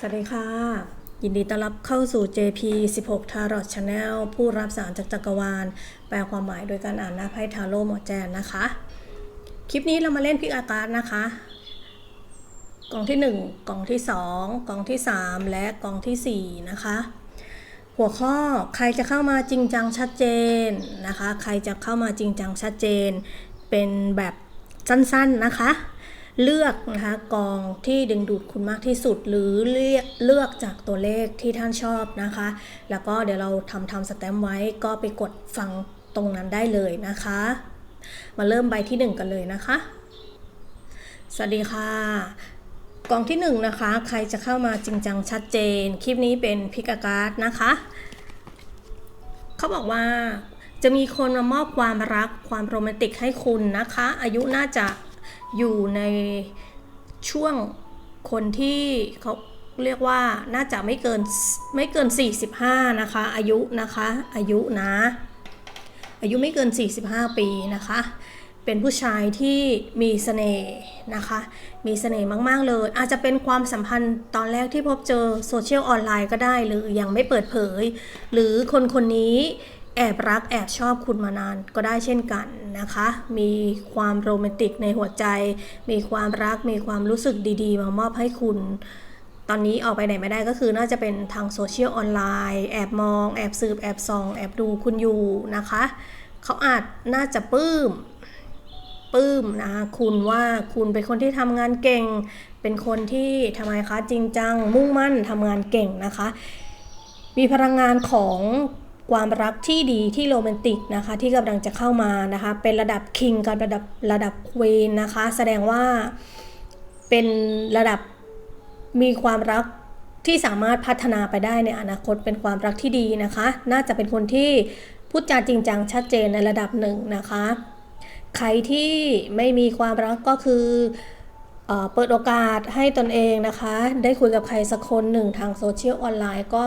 สวัสดีค่ะ ยินดีต้อนรับเข้าสู่ JP 16 Tarot Channel ผู้รับสารจากจักรวาล แปลความหมายโดยการอ่านหน้าไพ่ทาโร่หมอแจนนะคะ คลิปนี้เรามาเล่นพิกอากาศนะคะกล่องที่ 1กล่องที่ 2กล่องที่ 3 และกล่องทีสี่ 4 นะคะ หัวข้อใครจะเข้ามาจริงจังชัดเจนนะคะ ใครจะเข้ามาจริงจังชัดเจน เป็นแบบสั้นๆนะคะ เลือกนะคะกองที่ดึงดูดคุณมากที่สุด หรือเลือกเลือกจากตัวเลขที่ท่านชอบนะคะ แล้วก็เดี๋ยวเราทำทำสแตมป์ไว้ก็ไปกดฟังตรงนั้นได้เลยนะคะ มาเริ่มใบที่ 1 กันเลยนะคะ สวัสดีค่ะกองที่1นงนะคะ ใครจะเข้ามาจริงจังชัดเจน คลิปนี้เป็นพิกาการ์ดนะคะ เขาบอกว่าจะมีคนมามอบความรักความโรแมนติกให้คุณนะคะ อายุน่าจะ อยู่ในช่วงคนที่เขาเรียกว่าน่าจะไม่เกินไม่เกิน 45 นะคะ อายุนะคะอายุนะ อายุไม่เกิน 45 ปีนะคะ เป็นผู้ชายที่มีเสน่ห์นะคะ มีเสน่ห์มากๆเลย อาจจะเป็นความสัมพันธ์ตอนแรกที่พบเจอโซเชียลออนไลน์ก็ได้ หรือยังไม่เปิดเผย หรือคนคนนี้ แอบรักแอบชอบคุณมานานก็ได้เช่นกันนะคะ มีความโรแมนติกในหัวใจ มีความรัก มีความรู้สึกดีๆ มามอบให้คุณ ตอนนี้ออกไปไหนไม่ได้ก็คือน่าจะเป็นทางโซเชียลออนไลน์ แอบมอง แอบสืบ แอบส่อง แอบดูคุณอยู่นะคะ เขาอาจน่าจะปลื้มปลื้มนะคะคุณว่าคุณเป็นคนที่ทำงานเก่ง เป็นคนที่ทำไมคะจริงจัง มุ่งมั่นทำงานเก่งนะคะ มีพลังงานของ ความรักที่ดีที่โรแมนติกนะคะที่กำลังจะเข้ามานะคะเป็นระดับคิงกับระดับระดับควีนนะคะแสดงว่าเป็นระดับมีความรักที่สามารถพัฒนาไปได้ในอนาคตเป็นความรักที่ดีนะคะ น่าจะเป็นคนที่พูดจาจริงจังชัดเจนในระดับหนึ่งนะคะ ใครที่ไม่มีความรักก็คือเอเปิดโอกาสให้ตนเองนะคะ ได้คุยกับใครสักคนหนึ่งทางโซเชียลออนไลน์ก็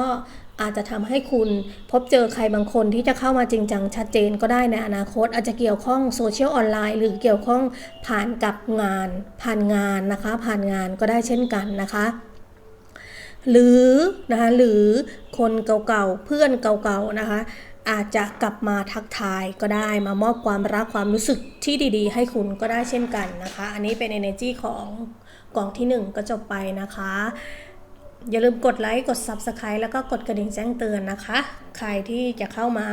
อาจจะทำให้คุณพบเจอใครบางคนที่จะเข้ามาจริงจังชัดเจนก็ได้ในอนาคต อาจจะเกี่ยวข้องโซเชียลออนไลน์ หรือเกี่ยวข้องผ่านกับงาน ผ่านงานนะคะ ผ่านงานก็ได้เช่นกันนะคะหรือนะคะหรือคนเก่าๆเพื่อนเก่าๆนะคะ อาจจะกลับมาทักทายก็ได้มามอบความรักความรู้สึกที่ดีๆ ให้คุณก็ได้เช่นกันนะคะ อันนี้เป็น energy ของกล่องที่ 1 ก็จบไปนะคะ อย่าลืมกดไลค์กด Subscribe แล้วก็กดกระดิ่งแจ้งเตือนนะคะ ใครที่จะเข้ามา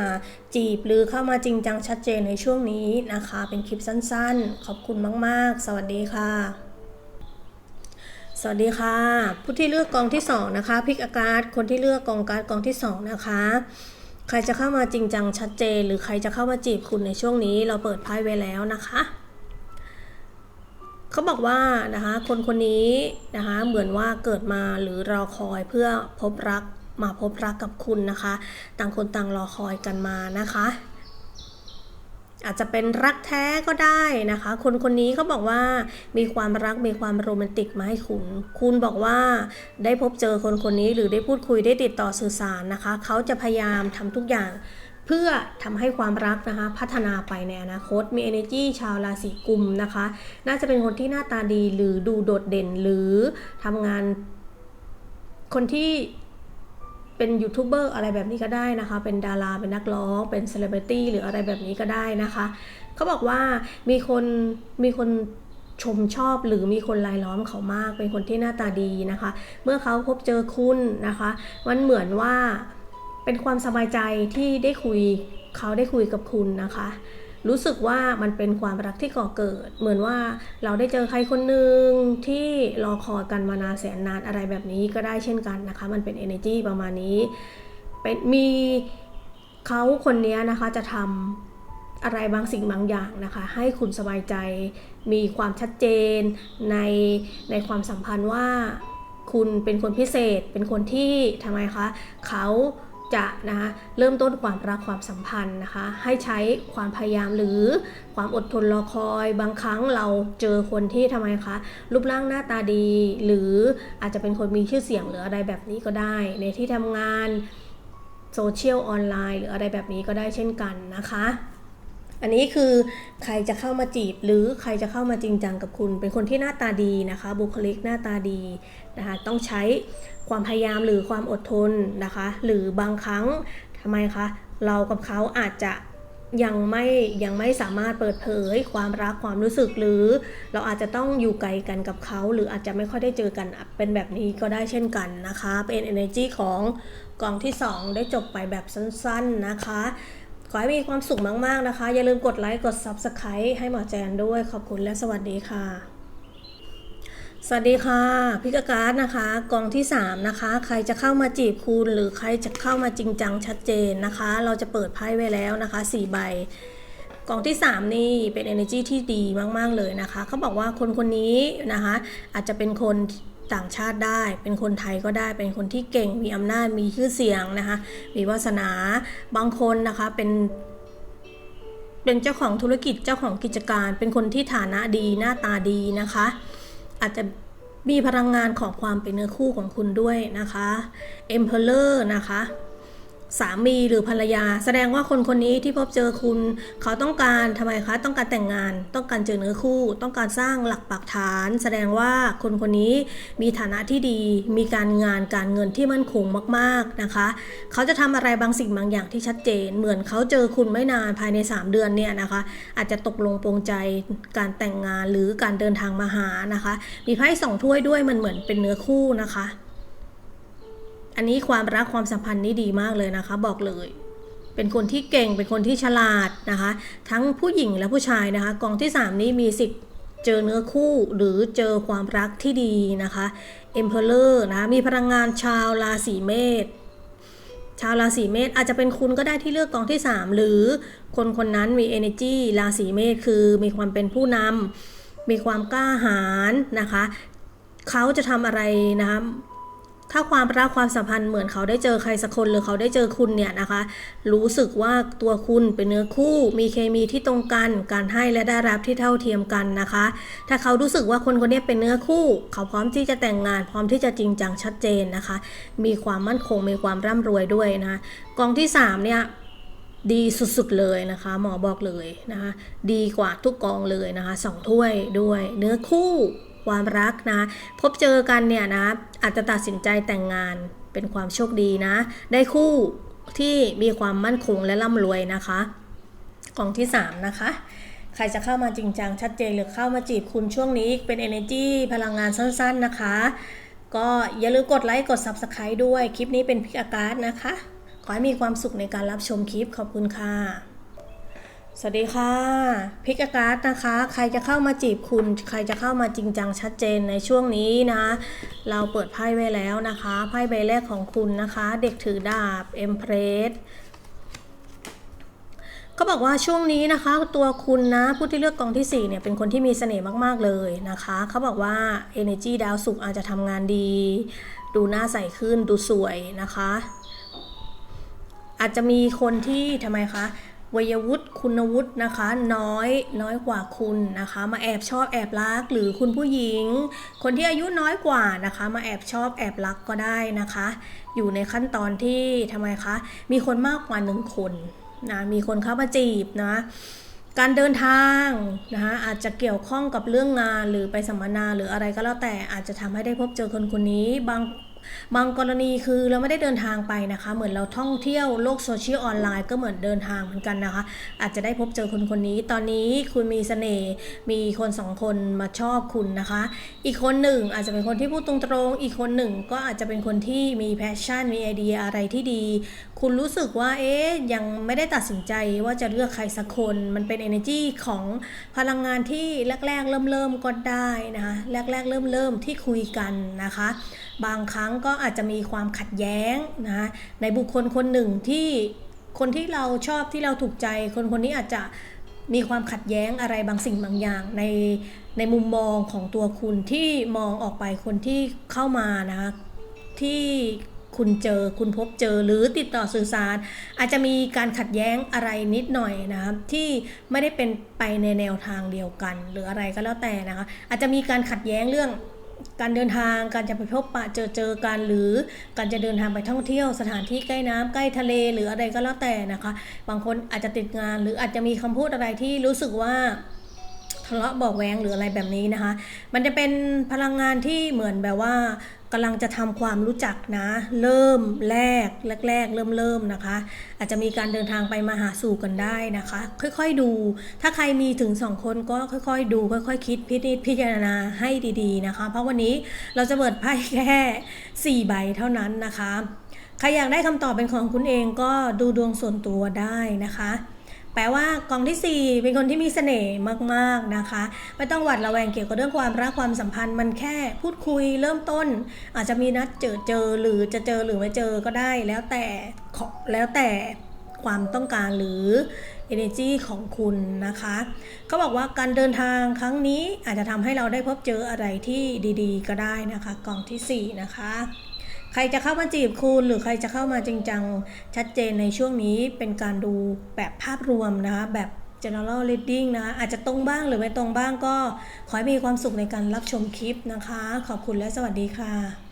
จีบหรือเข้ามาจริงจังชัดเจนในช่วงนี้นะคะ เป็นคลิปสั้นๆ ขอบคุณมากๆ สวัสดีค่ะ สวัสดีค่ะ ผู้ที่เลือกกองที่ 2 นะคะพิกอากาศคนที่เลือกกองการกองที่ 2 นะคะ ใครจะเข้ามาจริงจังชัดเจน หรือใครจะเข้ามาจีบคุณในช่วงนี้ เราเปิดไพ่ไว้แล้วนะคะ เขาบอกว่านะคะคนคนนี้นะคะเหมือนว่าเกิดมาหรือรอคอยเพื่อพบรักมาพบรักกับคุณนะคะ ต่างคนต่างรอคอยกันมานะคะ อาจจะเป็นรักแท้ก็ได้นะคะ คนคนนี้เขาบอกว่ามีความรักมีความโรแมนติกมาให้คุณ คุณบอกว่าได้พบเจอคนคนนี้หรือได้พูดคุยได้ติดต่อสื่อสารนะคะ เขาจะพยายามทำทุกอย่าง เพื่อทำให้ความรักนะคะ พัฒนาไปในอนาคตมี energy ชาวราศีกุมนะคะ น่าจะเป็นคนที่หน้าตาดีหรือดูโดดเด่นหรือทำงานคนที่เป็นยูทูบเบอร์อะไรแบบนี้ก็ได้นะคะ เป็นดารา เป็นนักร้อง เป็นเซเลบริตี้หรืออะไรแบบนี้ก็ได้นะคะ เขาบอกว่ามีคนมีคนชมชอบหรือมีคนรายล้อมเขามาก เป็นคนที่หน้าตาดีนะคะ เมื่อเขาพบเจอคุณนะคะ มันเหมือนว่า เป็นความสบายใจที่ได้คุยเขาได้คุยกับคุณนะคะ รู้สึกว่ามันเป็นความรักที่ก่อเกิด เหมือนว่าเราได้เจอใครคนหนึ่งที่รอคอยกันมานานแสนนานอะไรแบบนี้ก็ได้เช่นกันนะคะ มันเป็น energy ประมาณนี้เป็นมีเขาคนนี้นะคะจะทำอะไรบางสิ่งบางอย่างนะคะ ให้คุณสบายใจ มีความชัดเจนในในความสัมพันธ์ว่าคุณเป็นคนพิเศษ เป็นคนที่ทำไมคะเขา จะนะคะเริ่มต้นความรักความสัมพันธ์นะคะ ให้ใช้ความพยายามหรือความอดทนรอคอยบางครั้งเราเจอคนที่ทำไมคะรูปร่างหน้าตาดี หรืออาจจะเป็นคนมีชื่อเสียงหรืออะไรแบบนี้ก็ได้ ในที่ทำงานโซเชียลออนไลน์หรืออะไรแบบนี้ก็ได้เช่นกันนะคะ อันนี้คือใครจะเข้ามาจีบหรือใครจะเข้ามาจริงจังกับคุณ เป็นคนที่หน้าตาดีนะคะ บุคลิกหน้าตาดีนะคะต้องใช้ความพยายามหรือความอดทนนะคะ หรือบางครั้งทำไมคะเรากับเขาอาจจะยังไม่ยังไม่สามารถเปิดเผยความรักความรู้สึกหรือ เราอาจจะต้องอยู่ไกลกันกับเขา หรืออาจจะไม่ค่อยได้เจอกันเป็นแบบนี้ก็ได้เช่นกันนะคะ เป็น energy ของกองที่ 2 ได้จบไปแบบสั้น ๆนะคะ ขอให้มีความสุขมากๆนะคะ อย่าลืมกดไลค์กด Subscribe ให้หมอแจนด้วยขอบคุณและสวัสดีค่ะ สวัสดีค่ะพิกาการ์ดนะคะกองที่ 3 นะคะ ใครจะเข้ามาจีบคุณหรือใครจะเข้ามาจริงจังชัดเจนนะคะ เราจะเปิดไพ่ไว้แล้วนะคะ4ใบกองที่ 3 นี่เป็น energy ที่ดีมาก ๆ เลยนะคะ เขาบอกว่าคนคนนี้นะคะ อาจจะเป็นคน ต่างชาติได้ เป็นคนไทยก็ได้ เป็นคนที่เก่ง มีอำนาจ มีชื่อเสียงนะคะ มีวาสนา บางคนนะคะ เป็นเป็นเจ้าของธุรกิจ เจ้าของกิจการ เป็นคนที่ฐานะดี หน้าตาดีนะคะ อาจจะมีพลังงานของความเป็นเนื้อคู่ของคุณด้วยนะคะ Emperor นะคะ สามีหรือภรรยา แสดงว่าคนคนนี้ที่พบเจอคุณ เขาต้องการทำไมคะต้องการแต่งงาน ต้องการเจอเนื้อคู่ ต้องการสร้างหลักปักฐาน แสดงว่าคนคนนี้มีฐานะที่ดี มีการงานการเงินที่มั่นคงมากๆนะคะ เขาจะทำอะไรบางสิ่งบางอย่างที่ชัดเจน เหมือนเขาเจอคุณไม่นานภายใน 3 เดือนเนี่ยนะคะ อาจจะตกลงปรงใจการแต่งงานหรือการเดินทางมาหานะคะ มีไพ่สองถ้วยด้วยมันเหมือนเป็นเนื้อคู่นะคะ อันนี้ความรักความสัมพันธ์นี่ดีมากเลยนะคะ บอกเลย เป็นคนที่เก่งเป็นคนที่ฉลาดนะคะ ทั้งผู้หญิงและผู้ชายนะคะ กองที่ 3 นี้มีสิทธิ์เจอเนื้อคู่หรือเจอความรักที่ดีนะคะ Emperor นะคะมีพลังงานชาวราศีเมษชาวราศีเมษอาจจะเป็นคุณก็ได้ที่เลือกกองที่ 3 หรือคนคนนั้นมี energy ราศีเมษคือมีความเป็นผู้นำมีความกล้าหาญนะคะ เขาจะทำอะไรนะคะ ถ้าความรักความสัมพันธ์เหมือนเขาได้เจอใครสักคนหรือเขาได้เจอคุณเนี่ยนะคะ รู้สึกว่าตัวคุณเป็นเนื้อคู่ มีเคมีที่ตรงกัน การให้และได้รับที่เท่าเทียมกันนะคะ ถ้าเขารู้สึกว่าคนคนนี้เป็นเนื้อคู่ เขาพร้อมที่จะแต่งงาน พร้อมที่จะจริงจังชัดเจนนะคะ มีความมั่นคงมีความร่ำรวยด้วยนะกองที่3เนี่ยดีสุดๆเลยนะคะ หมอบอกเลยนะคะ ดีกว่าทุกกองเลยนะคะสองถ้วยด้วย เนื้อคู่ ความรักนะ พบเจอกันเนี่ยนะอาจจะตัดสินใจแต่งงานเป็นความโชคดีนะ ได้คู่ที่มีความมั่นคงและร่ำรวยนะคะกองที่ 3 นะคะ ใครจะเข้ามาจริงจังชัดเจนหรือเข้ามาจีบคุณช่วงนี้เป็น energy พลังงานสั้นๆนะคะ ก็อย่าลืมกดไลค์กด subscribe ด้วย คลิปนี้เป็นพิกอาการนะคะ ขอให้มีความสุขในการรับชมคลิปขอบคุณค่ะ สวัสดีค่ะพิกาการ์นะคะ ใครจะเข้ามาจีบคุณ ใครจะเข้ามาจริงจังชัดเจนในช่วงนี้นะเราเปิดไพ่ไว้แล้วนะคะไพ่ใบแรกของคุณนะคะ เด็กถือดาบเอ็มเพรสก็บอกว่าช่วงนี้นะคะตัวคุณนะผู้ที่เลือกกองที่4เนี่ยเป็นคนที่มีเสน่ห์มากๆเลยนะคะ เขาบอกว่า Energy ดาวสุกอาจจะทำงานดี ดูหน้าใสขึ้นดูสวยนะคะ อาจจะมีคนที่ทำไมคะ วัยวุฒิคุณวุฒินะคะ น้อยน้อยกว่าคุณนะคะ มาแอบชอบแอบรักหรือคุณผู้หญิง คนที่อายุน้อยกว่านะคะ มาแอบชอบแอบรักก็ได้นะคะ อยู่ในขั้นตอนที่ทำไมคะ มีคนมากกว่าหนึ่งคนนะมีคนเข้ามาจีบนะการเดินทางนะคะอาจจะเกี่ยวข้องกับเรื่องงานหรือไปสัมมนาหรืออะไรก็แล้วแต่อาจจะทำให้ได้พบเจอคนคนนี้บาง บางกรณีคือเราไม่ได้เดินทางไปนะคะ เหมือนเราท่องเที่ยวโลกโซเชียลออนไลน์ก็เหมือนเดินทางเหมือนกันนะคะ อาจจะได้พบเจอคนคนนี้ ตอนนี้คุณมีเสน่ห์มีคนสองคนมาชอบคุณนะคะ อีกคนหนึ่งอาจจะเป็นคนที่พูดตรงๆ อีกคนหนึ่งก็อาจจะเป็นคนที่มีแพชชั่นมีไอเดียอะไรที่ดี คุณรู้สึกว่าเอ๊ยยังไม่ได้ตัดสินใจว่าจะเลือกใครสักคน มันเป็น energy ของพลังงานที่แรกๆเริ่มๆก็ได้นะคะแรกๆเริ่มๆที่คุยกันนะคะ บางครั้งก็อาจจะมีความขัดแย้งนะในบุคคลคนหนึ่งที่คนที่เราชอบที่เราถูกใจ คนคนนี้อาจจะมีความขัดแย้งอะไรบางสิ่งบางอย่างในในมุมมองของตัวคุณที่มองออกไปคนที่เข้ามานะคะที่คุณเจอคุณพบเจอหรือติดต่อสื่อสาร อาจจะมีการขัดแย้งอะไรนิดหน่อยนะครับที่ไม่ได้เป็นไปในแนวทางเดียวกัน หรืออะไรก็แล้วแต่นะคะอาจจะมีการขัดแย้งเรื่อง การเดินทางการจะไปพบปะเจอเจอกันหรือการจะเดินทางไปท่องเที่ยวสถานที่ใกล้น้ำใกล้ทะเลหรืออะไรก็แล้วแต่นะคะ บางคนอาจจะติดงาน หรืออาจจะมีคำพูดอะไรที่รู้สึกว่า ทะเลาะเบอกแวงหรืออะไรแบบนี้นะคะ มันจะเป็นพลังงานที่เหมือนแบบว่ากำลังจะทำความรู้จักนะ เริ่มแรกแรก ๆ เริ่มเริ่มนะคะ อาจจะมีการเดินทางไปมาหาสู่กันได้นะคะ ค่อยๆดู ถ้าใครมีถึงสองคนก็ค่อยๆ ดู ค่อย ๆ คิดพิจิตพิจารณาให้ดีๆนะคะ เพราะวันนี้เราจะเปิดไพ่แค่สี่ใบเท่านั้นนะคะใครอยากได้คำตอบเป็นของคุณเองก็ดูดวงส่วนตัวได้นะคะ แปลว่ากองทีสี่ 4 เป็นคนที่มีเสน่ห์มากๆนะคะ ไม่ต้องหวัดระแวงเกี่ยวกับเรื่องความรักความสัมพันธ์ มันแค่พูดคุยเริ่มต้น อาจจะมีนัดเจอเจอหรือจะเจอหรือไม่เจอก็ได้แล้วแต่ขอแล้วแต่ความต้องการหรือ energy ของคุณนะคะเขาบอกว่าการเดินทางครั้งนี้อาจจะทำให้เราได้พบเจออะไรที่ดีๆ ก็ได้นะคะกองทีสี่4 นะคะ ใครจะเข้ามาจีบคุณหรือใครจะเข้ามาจริงจังชัดเจนในช่วงนี้เป็นการดูแบบภาพรวมนะคะแบบ general reading นะคะอาจจะตรงบ้างหรือไม่ตรงบ้างก็ ขอให้มีความสุขในการรับชมคลิปนะคะ ขอบคุณและสวัสดีค่ะ